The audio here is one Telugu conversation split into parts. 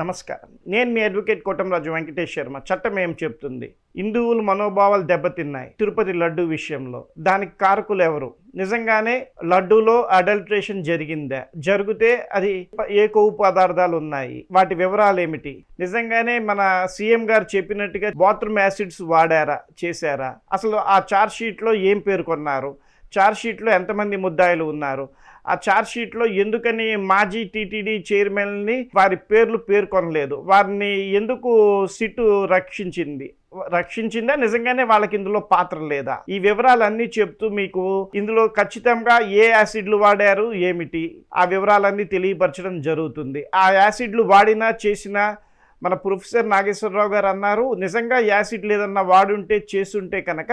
నమస్కారం. నేను మీ అడ్వకేట్ కోటంరాజు వెంకటేష్ శర్మ. చట్టం ఏం చెప్తుంది? హిందువుల మనోభావాలు దెబ్బతిన్నాయి తిరుపతి లడ్డు విషయంలో. దానికి కారకులు ఎవరు? నిజంగానే లడ్డూలో అడల్ట్రేషన్ జరిగిందా? జరిగితే అది ఏ కొవ్వు పదార్థాలు ఉన్నాయి? వాటి వివరాలు ఏమిటి? నిజంగానే మన సీఎం గారు చెప్పినట్టుగా బాత్రూమ్ యాసిడ్స్ వాడారా? చేశారా? అసలు ఆ చార్జ్ షీట్లో ఏం పేర్కొన్నారు చార్జ్ షీట్లో ఎంతమంది ముద్దాయిలు ఉన్నారు? ఆ చార్జ్ షీట్లో ఎందుకని మాజీ టీటీడీ చైర్మన్ని వారి పేర్లు పేర్కొనలేదు. వారిని ఎందుకు సిట్టు రక్షించింది? రక్షించిందా? నిజంగానే వాళ్ళకి ఇందులో పాత్ర లేదా? ఈ వివరాలన్నీ చెప్తూ మీకు ఇందులో ఖచ్చితంగా ఏ యాసిడ్లు వాడారు ఏమిటి? ఆ వివరాలన్నీ తెలియపరచడం జరుగుతుంది. ఆ యాసిడ్లు వాడినా చేసినా మన ప్రొఫెసర్ నాగేశ్వరరావు గారు అన్నారు నిజంగా యాసిడ్ లేదన్నా వాడుంటే చేసుంటే కనుక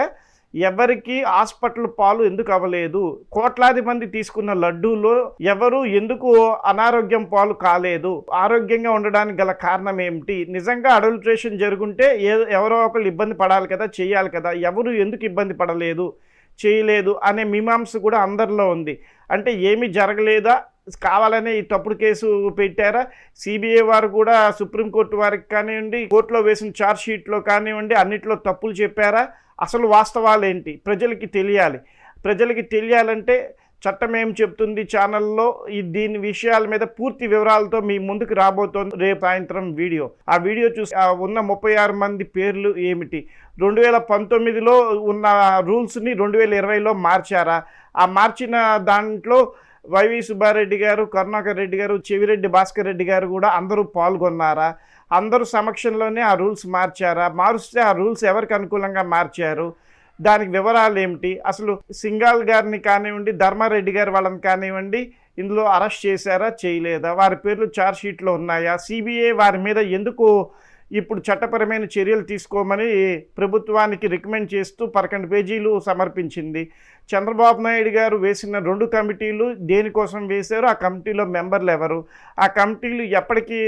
ఎవరికి హాస్పిటల్ పాలు ఎందుకు అవ్వలేదు? కోట్లాది మంది తీసుకున్న లడ్డూలో ఎవరు ఎందుకు అనారోగ్యం పాలు కాలేదు? ఆరోగ్యంగా ఉండడానికి గల కారణం ఏమిటి? నిజంగా అడల్ట్రేషన్ జరుగుంటే ఏ ఎవరో ఒకళ్ళు ఇబ్బంది పడాలి కదా చేయాలి కదా. ఎవరు ఎందుకు ఇబ్బంది పడలేదు చేయలేదు అనే మీమాంస కూడా అందరిలో ఉంది. అంటే ఏమీ జరగలేదా? కావాలనే ఈ తప్పుడు కేసు పెట్టారా? సిబిఐ వారు కూడా సుప్రీంకోర్టు వారికి కానివ్వండి కోర్టులో వేసిన ఛార్జ్ షీట్లో కానివ్వండి అన్నిట్లో తప్పులు చెప్పారా? అసలు వాస్తవాలు ఏంటి ప్రజలకి తెలియాలి. ప్రజలకి తెలియాలంటే చట్టం ఏం చెప్తుంది ఛానల్లో? ఈ దీని విషయాల మీద పూర్తి వివరాలతో మీ ముందుకు రాబోతోంది రేపు సాయంత్రం వీడియో. ఆ వీడియో చూసి ఉన్న ముప్పై ఆరు మంది పేర్లు ఏమిటి? రెండు వేల పంతొమ్మిదిలో ఉన్న రూల్స్ని రెండు వేల ఇరవైలో మార్చారా? ఆ మార్చిన దాంట్లో వైవి సుబ్బారెడ్డి గారు కరుణాకర్ రెడ్డి గారు చెవిరెడ్డి భాస్కర్ రెడ్డి గారు కూడా అందరూ పాల్గొన్నారా? అందరూ సమక్షంలోనే ఆ రూల్స్ మార్చారా? మారుస్తే ఆ రూల్స్ ఎవరికి అనుకూలంగా మార్చారు? దానికి వివరాలు ఏమిటి? అసలు సింగాల్ గారిని కానివ్వండి ధర్మారెడ్డి గారు వాళ్ళని కానివ్వండి ఇందులో అరెస్ట్ చేశారా చేయలేదా? వారి పేర్లు ఛార్జ్ షీట్లో ఉన్నాయా? సిబిఐ వారి మీద ఎందుకు ఇప్పుడు చట్టపరమైన చర్యలు తీసుకోమని ప్రభుత్వానికి రికమెండ్ చేస్తూ పదకొండు పేజీలు సమర్పించింది. చంద్రబాబు నాయుడు గారు వేసిన రెండు కమిటీలు దేనికోసం వేశారు? ఆ కమిటీలో మెంబర్లు ఎవరు? ఆ కమిటీలు ఎప్పటికీ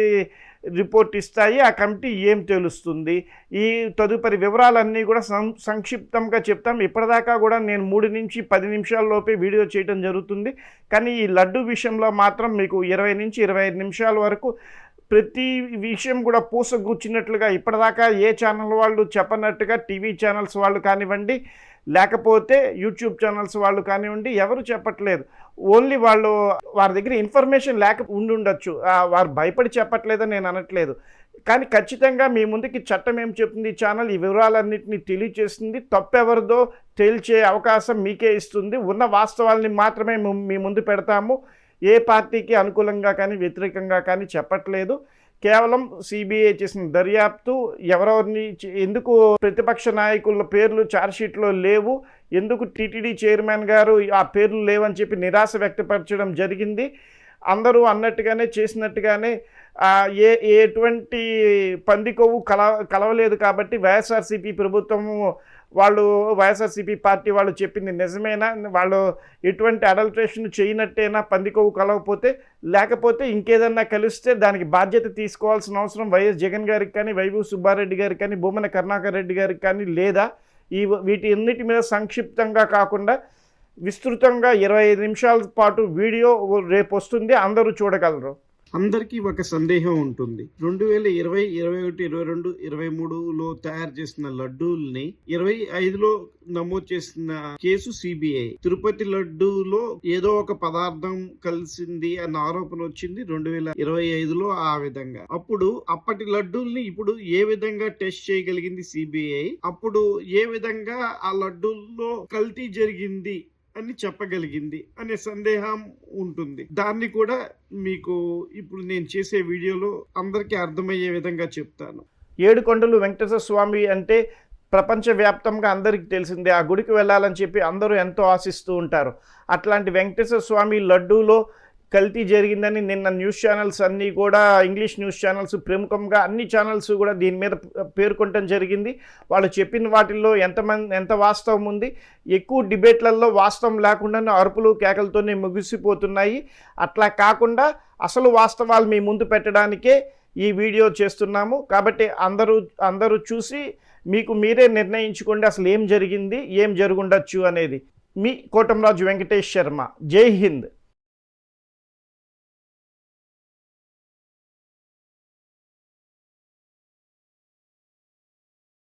రిపోర్ట్ ఇస్తాయి? ఆ కమిటీ ఏం తెలుస్తుంది? ఈ తదుపరి వివరాలన్నీ కూడా సం సంక్షిప్తంగా చెప్తాం. ఇప్పటిదాకా కూడా నేను మూడు నుంచి పది నిమిషాల్లోపే వీడియో చేయడం జరుగుతుంది. కానీ ఈ లడ్డు విషయంలో మాత్రం మీకు ఇరవై నుంచి ఇరవై ఐదు నిమిషాల వరకు ప్రతి విషయం కూడా పూసగుచ్చినట్లుగా ఇప్పటిదాకా ఏ ఛానల్ వాళ్ళు చెప్పనట్టుగా టీవీ ఛానల్స్ వాళ్ళు కానివ్వండి లేకపోతే యూట్యూబ్ ఛానల్స్ వాళ్ళు కానివ్వండి ఎవరు చెప్పట్లేదు. ఓన్లీ వాళ్ళు వారి దగ్గర ఇన్ఫర్మేషన్ లేక ఉండి ఉండొచ్చు వారు భయపడి చెప్పట్లేదని నేను అనట్లేదు. కానీ ఖచ్చితంగా మీ ముందుకి చట్టం ఏం చెప్తుంది? ఛానల్ ఈ వివరాలన్నింటినీ తెలియచేస్తుంది. తప్పెవరిదో తేల్చే అవకాశం మీకే ఇస్తుంది. ఉన్న వాస్తవాల్ని మాత్రమే మీ ముందు పెడతాము. ఏ పార్టీకి అనుకూలంగా కానీ వ్యతిరేకంగా కానీ చెప్పట్లేదు. కేవలం సిబిఐ చేసిన దర్యాప్తు ఎవరెవరిని ఎందుకు ప్రతిపక్ష నాయకుల పేర్లు ఛార్జ్షీట్లో లేవు ఎందుకు టీటీడీ చైర్మన్ గారు ఆ పేర్లు లేవని చెప్పి నిరాశ వ్యక్తపరచడం జరిగింది. అందరూ అన్నట్టుగానే చేసినట్టుగానే ఏ ఎటువంటి పంది కొవ్వు కల కలవలేదు కాబట్టి వైఎస్ఆర్సీపీ ప్రభుత్వము వాళ్ళు వైఎస్ఆర్సీపీ పార్టీ వాళ్ళు చెప్పింది నిజమేనా? వాళ్ళు ఎటువంటి అడల్ట్రేషన్ చేయనట్టేనా పంది కొవ్వు కలవకపోతే? లేకపోతే ఇంకేదన్నా కలిస్తే దానికి బాధ్యత తీసుకోవాల్సిన అవసరం వైఎస్ జగన్ గారికి కానీ వైవి సుబ్బారెడ్డి గారికి కానీ భూమన కరుణాకర్ రెడ్డి గారికి కానీ లేదా ఈ వీటి అన్నిటి మీద సంక్షిప్తంగా కాకుండా విస్తృతంగా ఇరవై ఐదు నిమిషాల పాటు వీడియో రేపు వస్తుంది. అందరూ చూడగలరు. అందరికీ ఒక సందేహం ఉంటుంది. రెండు వేల ఇరవై ఇరవై ఒకటి ఇరవై రెండు ఇరవై మూడులో తయారు చేసిన లడ్డూల్ని ఇరవై ఐదులో నమోదు చేసిన కేసు సిబిఐ. తిరుపతి లడ్డూలో ఏదో ఒక పదార్థం కలిసింది అన్న ఆరోపణ వచ్చింది రెండు వేల ఇరవై ఐదులో ఆ విధంగా. అప్పుడు అప్పటి లడ్డూల్ని ఇప్పుడు ఏ విధంగా టెస్ట్ చేయగలిగింది సిబిఐ? అప్పుడు ఏ విధంగా ఆ లడ్డూల్లో కల్తీ జరిగింది? అని చెప్పగలిగింది అనే సందేహం ఉంటుంది. దాన్ని కూడా మీకు ఇప్పుడు నేను చేసే వీడియోలో అందరికీ అర్థమయ్యే విధంగా చెప్తాను. ఏడుకొండలు వెంకటేశ్వర స్వామి అంటే ప్రపంచవ్యాప్తంగా అందరికీ తెలిసిందే. ఆ గుడికి వెళ్ళాలని చెప్పి అందరూ ఎంతో ఆశిస్తూ ఉంటారు. అట్లాంటి వెంకటేశ్వర స్వామి లడ్డూలో కల్తీ జరిగిందని నిన్న న్యూస్ ఛానల్స్ అన్నీ కూడా ఇంగ్లీష్ న్యూస్ ఛానల్స్ ప్రముఖంగా అన్ని ఛానల్స్ కూడా దీని మీద పేర్కొనటం జరిగింది. వాళ్ళు చెప్పిన వాటిల్లో ఎంతమంది ఎంత వాస్తవం ఉంది? ఎక్కువ డిబేట్లలో వాస్తవం లేకుండానే అరుపులు కేకలతోనే ముగిసిపోతున్నాయి. అట్లా కాకుండా అసలు వాస్తవాలు మీ ముందు పెట్టడానికే ఈ వీడియో చేస్తున్నాము. కాబట్టి అందరూ అందరూ చూసి మీకు మీరే నిర్ణయించుకోండి అసలు ఏం జరిగింది ఏం జరుగుండొచ్చు అనేది. మీ కోటంరాజు వెంకటేష్ శర్మ. జై హింద్.